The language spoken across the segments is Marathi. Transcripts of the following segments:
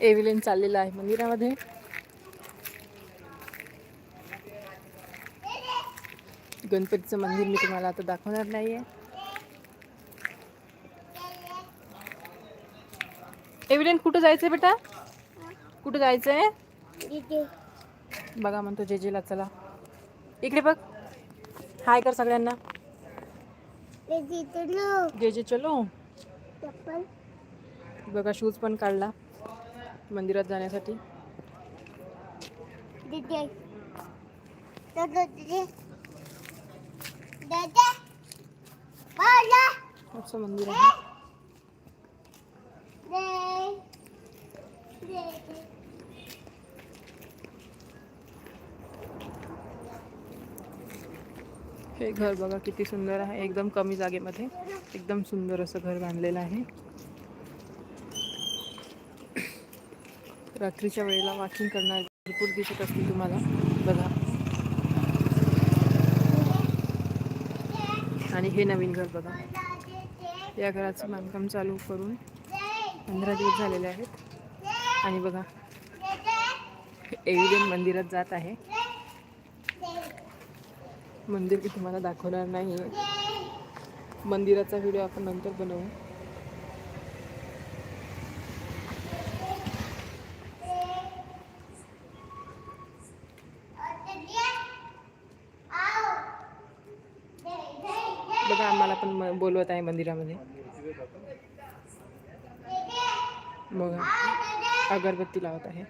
एव्हिलेन चाललेलं आहे मंदिरामध्ये. गणपतीचं मंदिर मी तुम्हाला आता दाखवणार नाहीये. एव्हिलेन कुठं जायचंय बेटा? कुठं जायचंय? बघा म्हणतो जेजेला चला. इकडे बघ. हाय कर सगळ्यांना. जे जे चलो. बघा शूज पण काढला. मंदिरात जाण्यासाठी? असं मंदिर आहे. हे घर बघा किती सुंदर आहे. एकदम कमी जागेमध्ये. एकदम सुंदर असं घर बांधलेलं आहे. रात्रीच्या वेळेला वॉकिंग करणारे भरपूर दिसत असतील तुम्हाला. बघा. आणि हे नवीन घर बघा. या घराचं बांधकाम चालू करून पंधरा दिवस झालेले आहेत. आणि बघा एव्हिडन मंदिरात जात आहे. मंदिर मी तुम्हाला दाखवणार नाही मंदिराचा व्हिडिओ आपण नंतर बनवू. बघा आम्हाला पण म- बोलवत आहे मंदिरामध्ये. बघा अगरबत्ती लावत आहे.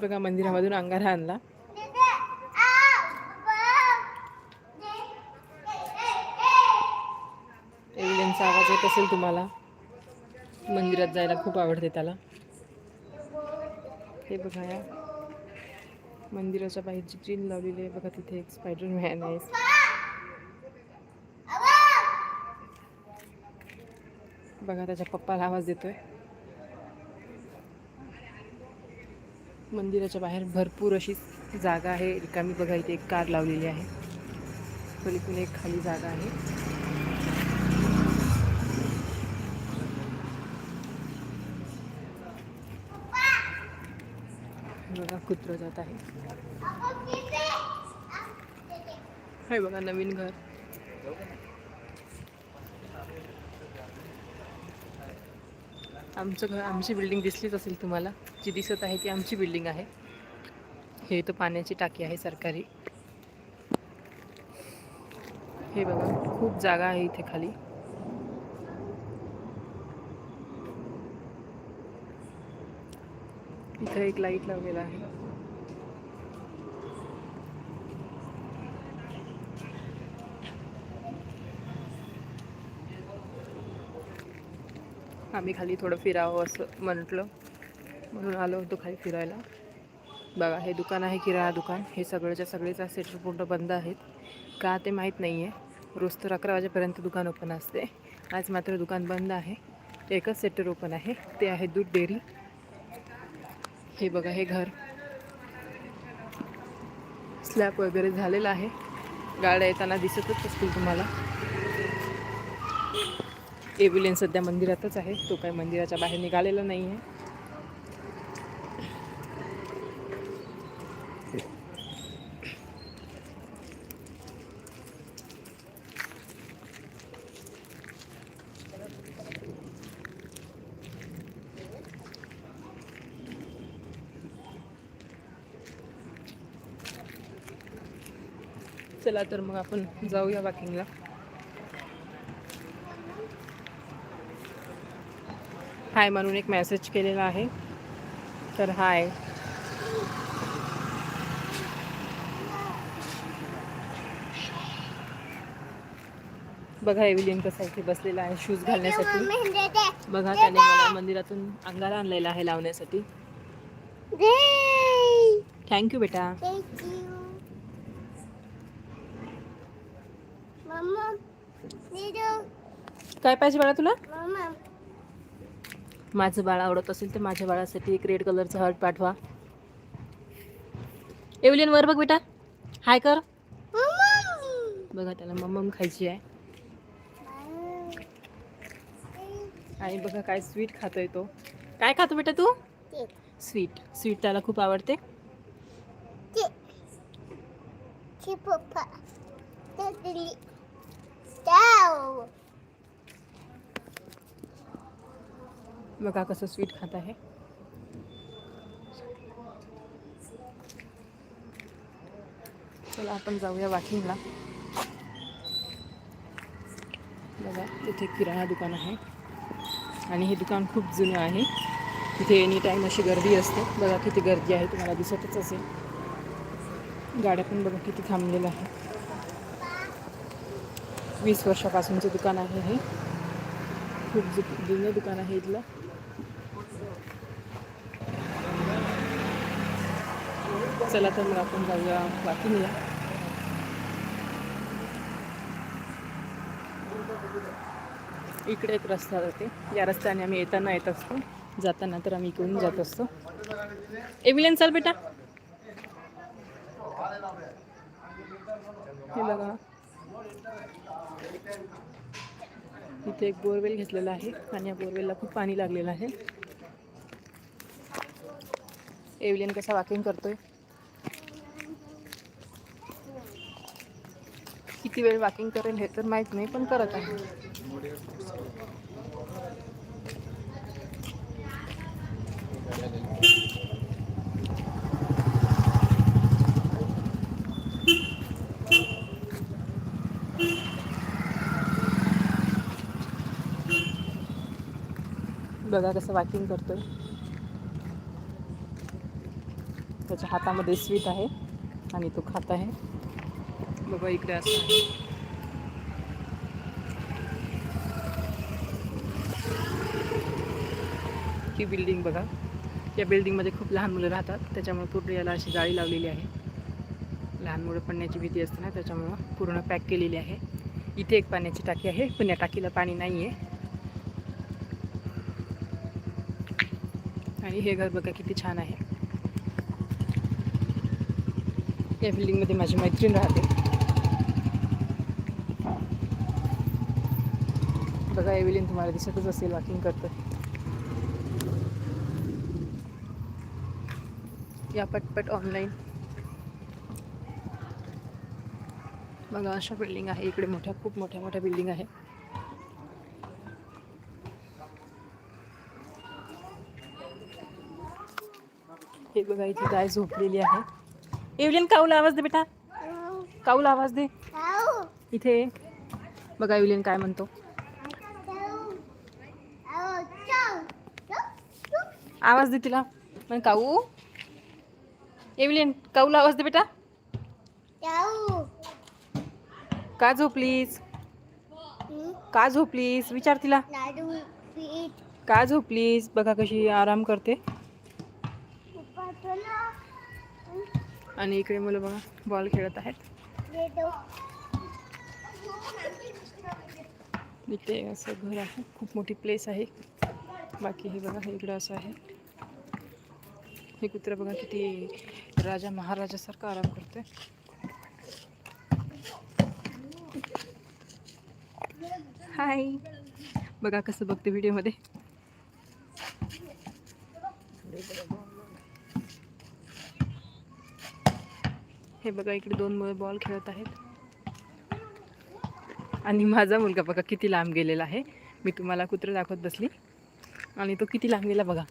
बघा मंदिरामधून अंगारा आणला. एव्हिडन्सचा आवाज येत असेल तुम्हाला. मंदिरात जायला खूप आवडते त्याला. हे बघा या. मंदिराच्या बाहेरची ग्रीन लावलेली आहे बघा तिथे एक स्पायडर मॅन आहे. बघा त्याच्या पप्पाला आवाज देतोय. मंदिराच्या बाहेर भरपूर अशी जागा आहे. रिकामी बघा इथे एक कार लावलेली आहे. पलीकडून एक खाली जागा आहे. कुत्र जात आहे हे बघा नवीन घर. आमचं घर आमची बिल्डिंग दिसलीच असेल तुम्हाला. जी दिसत आहे ती आमची बिल्डिंग आहे. हे तर पाण्याची टाकी आहे सरकारी. हे बघा खूप जागा आहे इथे खाली. इथं एक लाइट लावलेला आहे. आम्ही खाली थोडं फिरावं असं म्हटलं. म्हणून आलो होतो खाली फिरायला. बघा हे दुकान आहे किराणा दुकान. हे सगळंच्या सगळेचा सेटर पूर्ण बंद आहेत. का ते माहीत नाही आहे रोज तर अकरा वाजेपर्यंत दुकान ओपन असते. आज मात्र दुकान बंद आहे. एकच सेटर ओपन आहे. ते आहे दूध डेअरी. हे बघा हे घर. स्लॅब वगैरे झालेला आहे. गाड्या येताना दिसतच असतील तुम्हाला. एव्हिलियन सध्या मंदिरातच आहे. तो काही मंदिराच्या बाहेर निघालेला नाही आहे चला तर मग आपण जाऊया वॉकिंगला हाय म्हणून एक मेसेज केलेला आहे. तर हाय. बघा एव्हिलियन कसा इथे बसलेला आहे शूज घालण्यासाठी. बघा त्याने मला मंदिरातून अंगारा आणलेला आहे लावण्यासाठी. थँक्यू बेटा. काय पाहिजे बाळा तुला? माझं बाळ आवडत असेल तर माझ्या बाळासाठी एक रेड कलरचं हर्ट पाठवा. एवलियन वर बघ बेटा. हाय कर. बघा त्याला मम्मम खायची आहे. आणि बघा काय स्वीट खातोय तो. काय खातो बेटा तू? स्वीट स्वीट त्याला खूप आवडते. पप्पा बघा कसं स्वीट खात आहे. चला आपण जाऊया वॉकिंगला बघा तिथे किराणा दुकान आहे. आणि हे दुकान खूप जुनं आहे. तिथे एनी टाईम अशी गर्दी असते. बघा किती गर्दी आहे तुम्हाला दिसतच असेल. गाड्या पण बघा किती थांबलेल्या आहे वीस वर्षापासूनचं दुकान आहे हे. खूप जु जुनं दुकान आहे इथलं. चला तर मग आपण जाऊया वॉकिंगला इकडे एक रस्ता जाते. या रस्त्याने आम्ही येताना येत असतो. जाताना तर आम्ही इकडून जात असतो. एमिलियन चल बेटा. हे बघा. इथे एक बोरवेल घेतलेला आहे आणि या बोरवेलला खूप पाणी लागलेलं आहे. एव्हलियन कसा वॉकिंग करतोय? किती वेळ वॉकिंग करेल हे तर माहीत नाही पण करत आहे. बघा कसं वॉकिंग करतोय. त्याच्या हातामध्ये स्वीट आहे आणि तो खात आहे. बाबा इकडे असं ही बिल्डिंग बघा. या बिल्डिंगमध्ये खूप लहान मुलं राहतात. त्याच्यामुळे पूर्ण याला अशी जाळी लावलेली आहे. लहान मुलं पडण्याची भीती असते ना त्याच्यामुळं पूर्ण पॅक केलेली आहे. इथे एक पाण्याची टाकी आहे. पण या टाकीला पाणी नाही आहे आणि हे घर बघा किती छान आहे. या बिल्डिंगमध्ये माझी मैत्रीण राहते. बघा एव्हिलिन तुम्हाला दिसतच असेल वॉकिंग करतं या पटपट ऑनलाईन बघा अशा बिल्डिंग आहे. इकडे मोठ्या खूप मोठ्या मोठ्या बिल्डिंग आहे. हे बघा इथे गाय झोपलेली आहे. एव्हलिन काऊला आवाज दे बेटा. काऊला आवाज दे. इथे. बघा एव्हलिन काय म्हणतो. आवाज दे तिला. पण काऊ? एव्हलिन काऊला आवाज दे बेटा. का झोपलीस? का झोपलीस? विचार तिला. का पीठ का झोपलीस? बघा कशी आराम करते. आणि इकडे मुलं बघा बॉल खेळत आहेत. इथे असं घर आहे. खूप मोठी प्लेस आहे. बाकी हे बघा हे इकडं असं आहे. हे कुत्रा बघा किती राजा महाराजासारखा आराम करते. हाय बघा कसं बघते व्हिडिओमध्ये. हे बघा इकडे दोन मुलं बॉल खेळत आहेत. आणि माझा मुलगा बघा किती लांब गेलेला आहे. मी तुम्हाला कुत्रं दाखवत बसली. आणि तो किती लांब गेला बघा.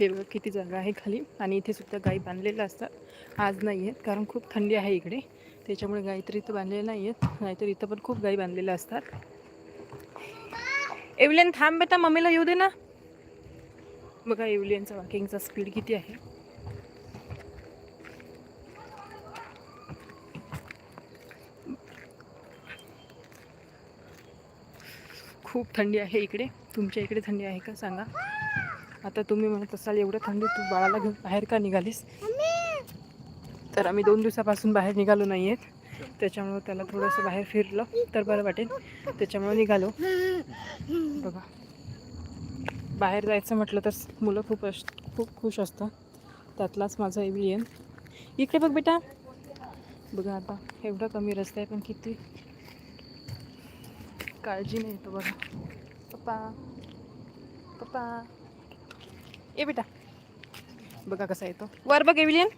हे बघा किती जागा आहे खाली. आणि इथे सुद्धा गाई बांधलेल्या असतात. आज नाही आहेत कारण खूप थंडी आहे इकडे. त्याच्यामुळे गाई तर इथं बांधलेल्या नाही आहेत. नाहीतर इथं पण खूप गाई बांधलेल्या असतात. एवलियन थांब बेटा मम्मीला येऊ दे ना. बघा एवलियनचा वॉकिंगचा स्पीड किती आहे. खूप थंडी आहे इकडे. तुमच्या इकडे थंडी आहे का? सांगा. आता तुम्ही म्हणत असाल एवढं थंडी तू बाळाला घेऊन बाहेर का निघालीस? तर आम्ही दोन दिवसापासून बाहेर निघालो नाही आहेत त्याच्यामुळं त्याला थोडंसं बाहेर फिरलं तर बरं वाटेल. त्याच्यामुळं निघालो. बघा. बाहेर जायचं म्हटलं तर मुलं खूप अस खूप खुश असतात. त्यातलाच माझा एव्हिलियन इकडे बघ बेटा. बघा आता एवढा कमी रस्ता आहे पण किती काळजी नाही येतो बघा. पप्पा. पप्पा. ए बेटा। बघा कसा येतो. वर बघ एव्हिलियन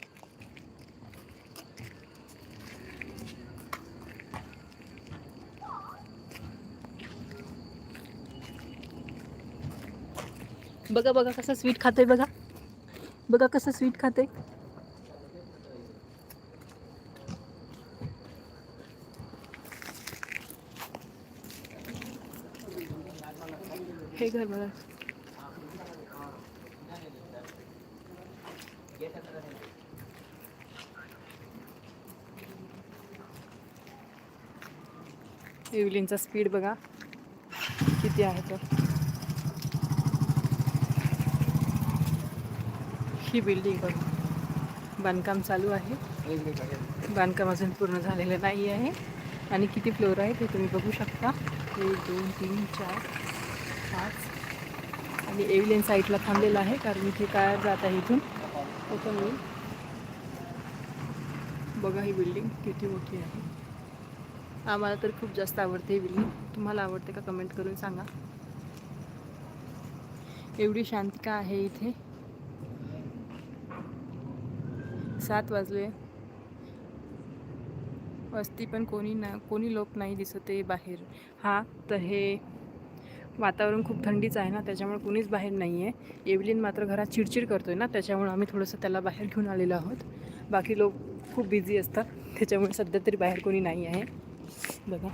बघा बघा कसं स्वीट खाते बघा. बघा कसं स्वीट खाते हे घर बघा. एव्हलिनचा स्पीड बघा. किती आहे तर ही बिल्डिंग बघा. बांधकाम चालू आहे. बांधकाम अजून पूर्ण झालेलं नाही आहे. आणि किती फ्लोअर आहे ते तुम्ही बघू शकता. एक दोन तीन चार पाच. आणि एव्हिलेन साईडला थांबलेलं आहे कारण इथे काय जात आहे इथून? त्याच्यामुळे बघा ही बिल्डिंग किती मोठी आहे. आम्हाला तर खूप जास्त आवडते ही तुम्हाला आवडते का कमेंट करून सांगा. एवढी शांतिका आहे इथे? सात वाजले. वस्ती पण कोणी ना कोणी लोक नाही दिसत आहे बाहेर. हा तर हे वातावरण खूप थंडीच आहे ना त्याच्यामुळे कोणीच बाहेर नाही आहे एव्हलिन मात्र घरात चिडचिड करतोय ना त्याच्यामुळे आम्ही थोडंसं त्याला बाहेर घेऊन आलेलो आहोत. बाकी लोक खूप बिझी असतात त्याच्यामुळे सध्या तरी बाहेर कोणी नाही आहे. बघा.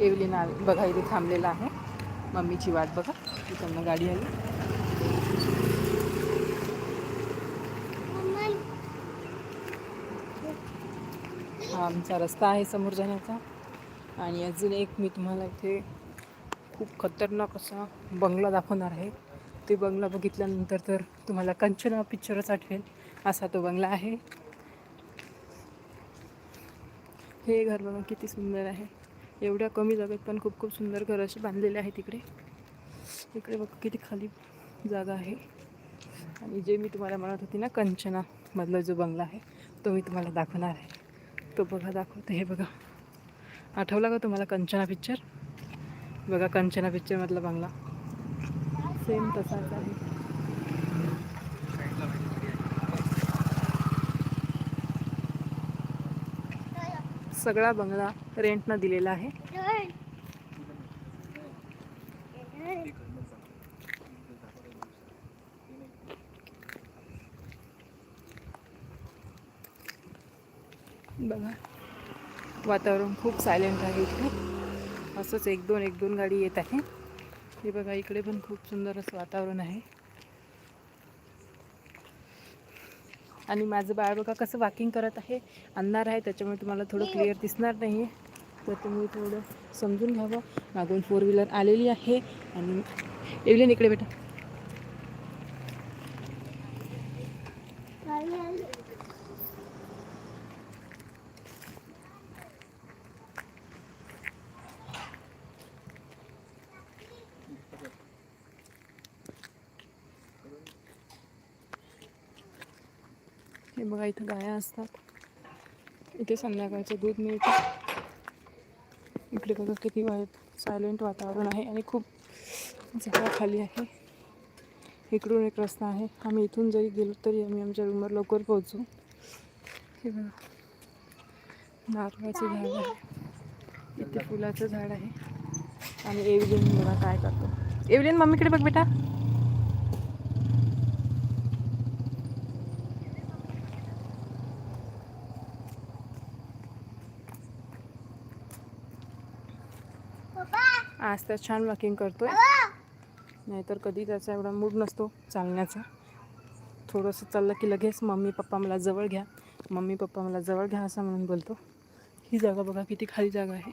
एवली ना बघा इथे थांबलेला आहे. मम्मीची वाट बघा. तिकडनं गाडी आली. हा आमचा रस्ता आहे समोर जाण्याचा. आणि अजून एक मी तुम्हाला इथे खूप खतरनाक असा बंगला दाखवणार आहे. ते बंगला बघितल्यानंतर तर तुम्हाला कंचना पिक्चरच आठवेल. असा तो बंगला आहे. हे घर बघा किती सुंदर आहे. एवढ्या कमी जागेत पण खूप खूप सुंदर घर असे बांधलेले आहे तिकडे इकडे बघा किती खाली जागा आहे. आणि जे मी तुम्हाला म्हणत होती ना कंचनामधला जो बंगला आहे तो मी तुम्हाला दाखवणार आहे. तो बघा दाखवतो. हे बघा. आठवला का तुम्हाला कंचना पिक्चर बघा कंचना पिक्चरमधला बंगला. सेम तसाच आहे. सगळा बंगला रेंटनं दिलेला आहे. बघा वातावरण खूप सायलेंट आहे इथे. असंच एक दोन एक दोन गाडी येत आहे. हे बघा इकडे पण खूप सुंदर असं वातावरण आहे. आणि माझं बाळ बघा कसं वॉकिंग करत आहे. अंधार आहे त्याच्यामुळे तुम्हाला थोडं क्लिअर दिसणार नाही आहे तर तुम्ही थोडं समजून घ्यावं. मागून फोर व्हीलर आलेली आहे. आणि एवलीन इकडे बेटा हे बघा इथं गाया असतात. इथे संध्याकाळचं दूध मिळतं. इकडे बघा किती वाईट सायलेंट वातावरण आहे आणि खूप झाडा खाली आहे. इकडून एक रस्ता आहे. आम्ही इथून जरी गेलो तरी आम्ही आमच्या रूमवर लवकर पोहोचू. हे बघा. नारळाचं झाड आहे. इथे फुलाचं झाड आहे. आणि एव्हलिन बघा काय करतो. एव्हलिन मम्मीकडे बघ बेटा पप्पा आज तर छान वॉकिंग आहे नाहीतर कधी त्याचा एवढा मूड नसतो चालण्याचा. थोडंसं चाललं की लगेच मम्मी पप्पा मला जवळ घ्या. मम्मी पप्पा मला जवळ घ्या असं म्हणून बोलतो. ही जागा बघा किती खाली जागा आहे.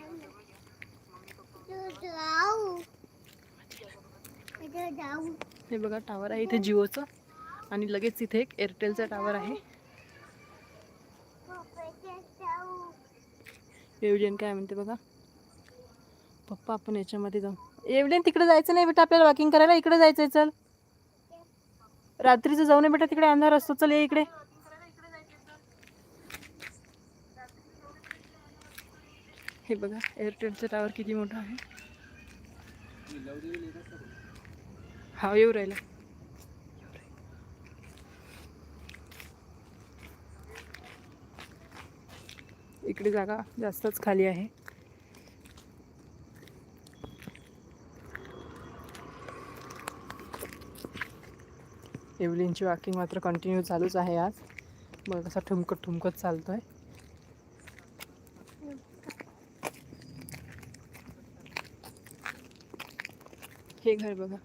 हे बघा टावर आहे इथे जिओचं. आणि लगेच इथे एक एअरटेलचा टावर आहे. पप्पा काय म्हणते बघा. पप्पा आपण याच्यामध्ये जाऊ. एवढे तिकडे जायचं नाही बेटा आपल्याला वॉकिंग करायला इकडे आहे चल. रात्रीचं जाऊ नये बेटा तिकडे अंधार असतो चल ये इकडे. हे बघा एअरटेलचं टावर किती मोठा आहे. हा येऊ राहिला. इकडे जागा जास्तच खाली आहे. एवलींची वॉकिंग मात्र कंटिन्यू चालूच आहे आज. बघा कसं ठुमकत ठुमकत चालतो आहे हे घर बघा.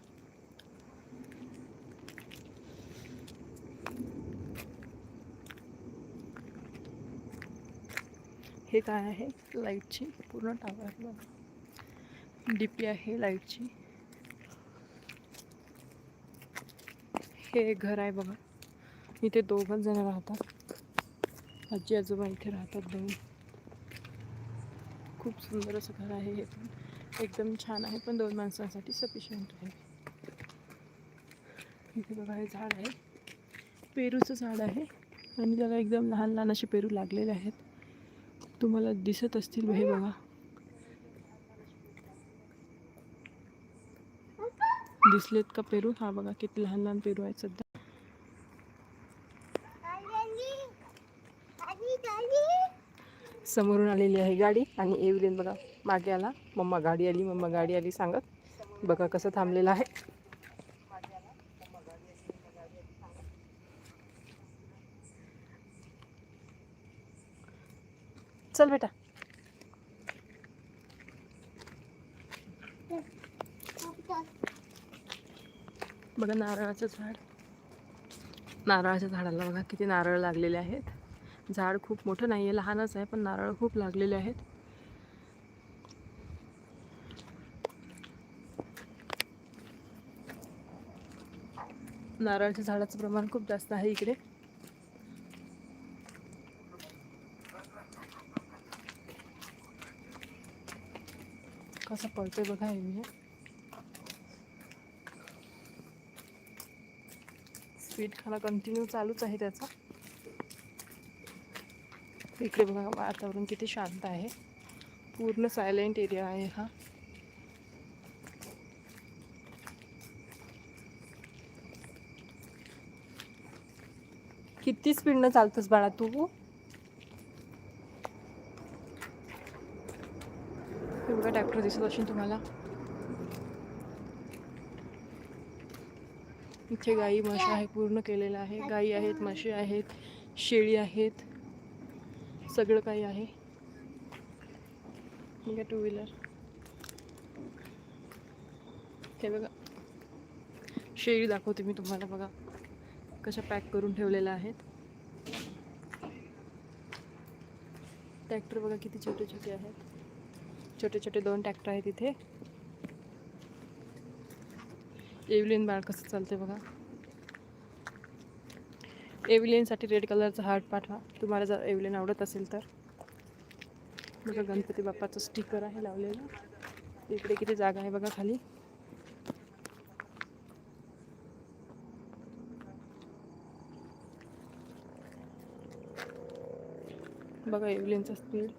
हे काय आहे? लाईटची पूर्ण टावर बघा. डी पी आहे लाईटची हे एक घर आहे बघा. इथे दोघंच जण राहतात. आजी आजोबा इथे राहतात दोन खूप सुंदर असं घर आहे हे पण. एकदम छान आहे पण दोन माणसांसाठी सफिशियंट आहे. इथे बघा हे झाड आहे. पेरूचं झाड आहे. आणि त्याला एकदम लहान लहान असे पेरू लागलेले आहेत. तुम्हाला दिसत असतील हे बघा. दिसलेत का पेरू? हा बघा किती लहान लहान पेरू आहेत सध्या. समोरून आलेली आहे गाडी आणि एवलीन बघा मागे आला. मम्मा गाडी आली मम्मा गाडी आली सांगत. बघा कसं थांबलेलं आहे. चल बेटा. बघा नारळाचं झाड. नारळाच्या झाडाला बघा किती नारळ लागलेले आहेत. झाड खूप मोठं नाही आहे लहानच आहे पण नारळ खूप लागलेले आहेत. नारळाच्या झाडाचं प्रमाण खूप जास्त आहे इकडे. कसं पडतंय बघा हे. मी खाणं कंटिन्यू चालूच आहे त्याचा. इकडे बघा वातावरण किती शांत आहे. पूर्ण सायलेंट एरिया आहे हा. किती स्पीडनं चालतोस बाळा तू? बघा ट्रॅक्टर दिसत असेल तुम्हाला. इथे गाई म्हशी आहे पूर्ण केलेलं आहे. गाई आहेत म्हशी आहेत शेळी आहेत. सगळं काही आहे. ठीक टू व्हीलर हे बघा. शेळी दाखवते मी तुम्हाला बघा. कशा पॅक करून ठेवलेल्या आहेत. ट्रॅक्टर बघा किती छोटे छोटे आहेत. छोटे छोटे दोन ट्रॅक्टर आहेत इथे. एव्हलिन बाळ कसं चालते बघा एव्हलिनसाठी रेड कलरचा हार्ट पाठवा. तुम्हाला जर एव्हलिन आवडत असेल तर. बघा गणपती बाप्पाचं स्टिकर आहे लावलेलं. इकडे किती जागा आहे बघा खाली. बघा एव्हलिनचा स्पीड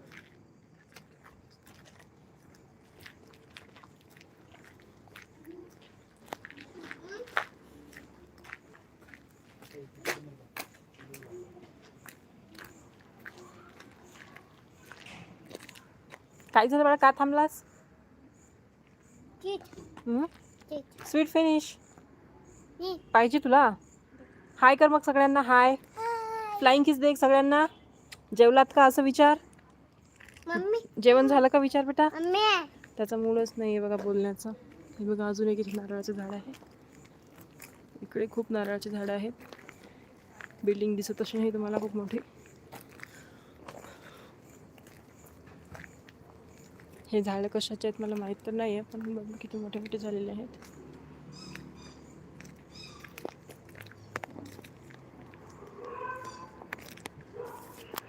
काय झालं बाळा का थांबलास? स्वीट फिनिश पाहिजे तुला? हाय कर मग सगळ्यांना हाय फ्लाइंग किस देख सगळ्यांना. जेवलात का असं विचार? मम्मी जेवण झालं का विचार बेटा? मम्मी त्याचा मूळच नाही आहे बघा बोलण्याचं. हे बघा अजून एक इथे नारळाचं झाड आहे. इकडे खूप नारळाची झाडं आहेत. बिल्डिंग दिसत असेल हे तुम्हाला खूप मोठी. हे झाडं कशाचे आहेत मला माहीत तर नाही आहे पण बघ किती मोठे मोठे झालेले आहेत.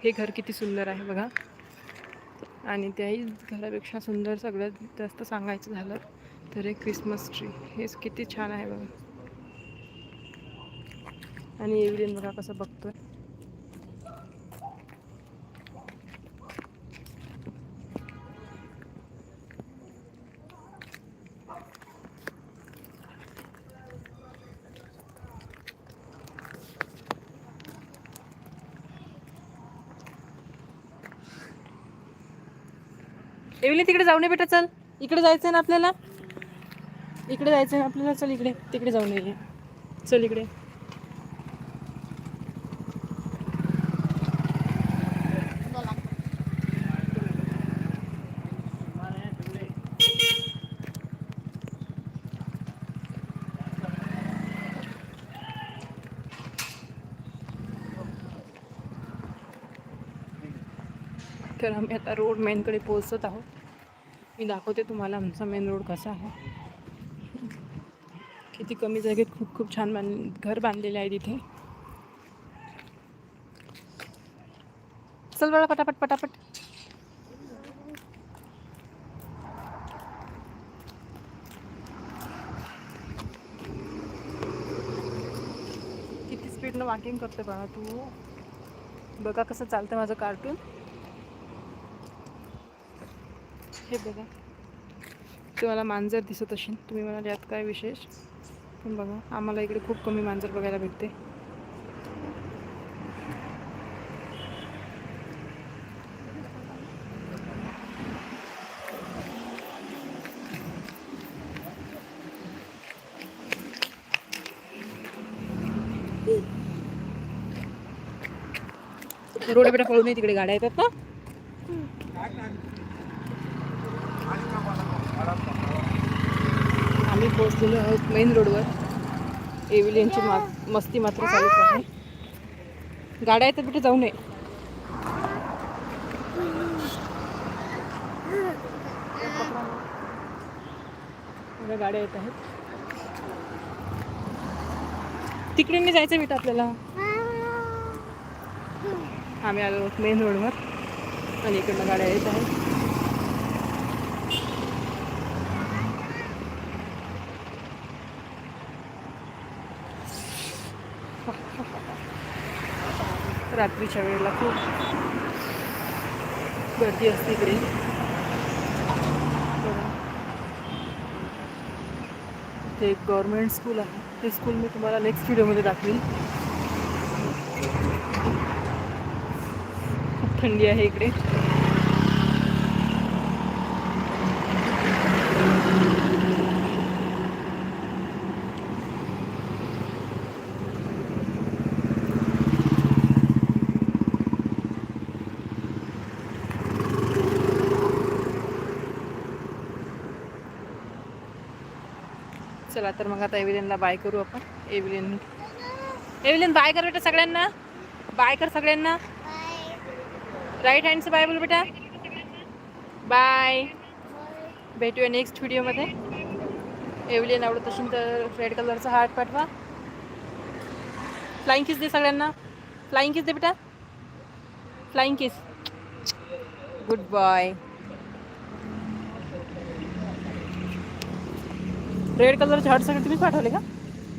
हे घर किती सुंदर आहे बघा. आणि त्याही घरापेक्षा सुंदर सगळ्यात जास्त सांगायचं झालं तर एक क्रिसमस ट्री हेच किती छान आहे बघा. आणि एव्हिलियन बघा कसं बघतोय. नाही तिकडे जाऊ नये बेटा चल. इकडे जायचं ना आपल्याला? इकडे जायचं ना आपल्याला? चल इकडे. तिकडे जाऊ नये. चल इकडे. तर आम्ही आता रोड मेनकडे पोहोचत आहोत. मी दाखवते तुम्हाला आमचा मेन रोड कसा आहे. किती कमी जागेत खूप खूप छान बांध घर बांधलेले आहे तिथे. चल बघा पटापट पटापट. किती स्पीडनं वॉकिंग करते बघा तू. बघा कसं चालतं माझं कार्टून हे बघा. तुम्हाला मांजर दिसत असेल. तुम्ही म्हणाल यात काय विशेष? पण बघा आम्हाला इकडे खूप कमी मांजर बघायला भेटते. रोड बेटा पळून तिकडे गाड्या येतात ना आम्ही पोहोचलेलो आहोत मेन रोडवर एव्हिलियनची मा मस्ती मात्र चालूच आहे. गाड्या येतात कुठे? जाऊ नये. गाड्या येत आहेत. तिकडे नाही जायचं बेटा आपल्याला. आम्ही आलो आहोत मेन रोडवर आणि इकडनं गाड्या येत आहेत. रात्रीच्या वेळेला खूप गर्दी असते इकडे. ते एक गव्हर्मेंट स्कूल आहे. ते स्कूल मी तुम्हाला नेक्स्ट व्हिडिओमध्ये दाखवीन. खूप थंडी आहे इकडे. चला तर मग आता एव्हिलियनला बाय करू आपण. एव्हिलियन एव्हिलियन बाय कर बेटा सगळ्यांना. बाय कर सगळ्यांना. राईट हँडचं बाय बोल बेटा. बाय भेटूया नेक्स्ट व्हिडिओमध्ये एव्हिलियन आवडत असेल तर रेड कलरचा हार्ट पाठवा. फ्लाईंग किस दे सगळ्यांना. फ्लाईंग किस दे बेटा. Flying kiss good bye red कलरचे हार्ट सगळे तुम्ही पाठवले का?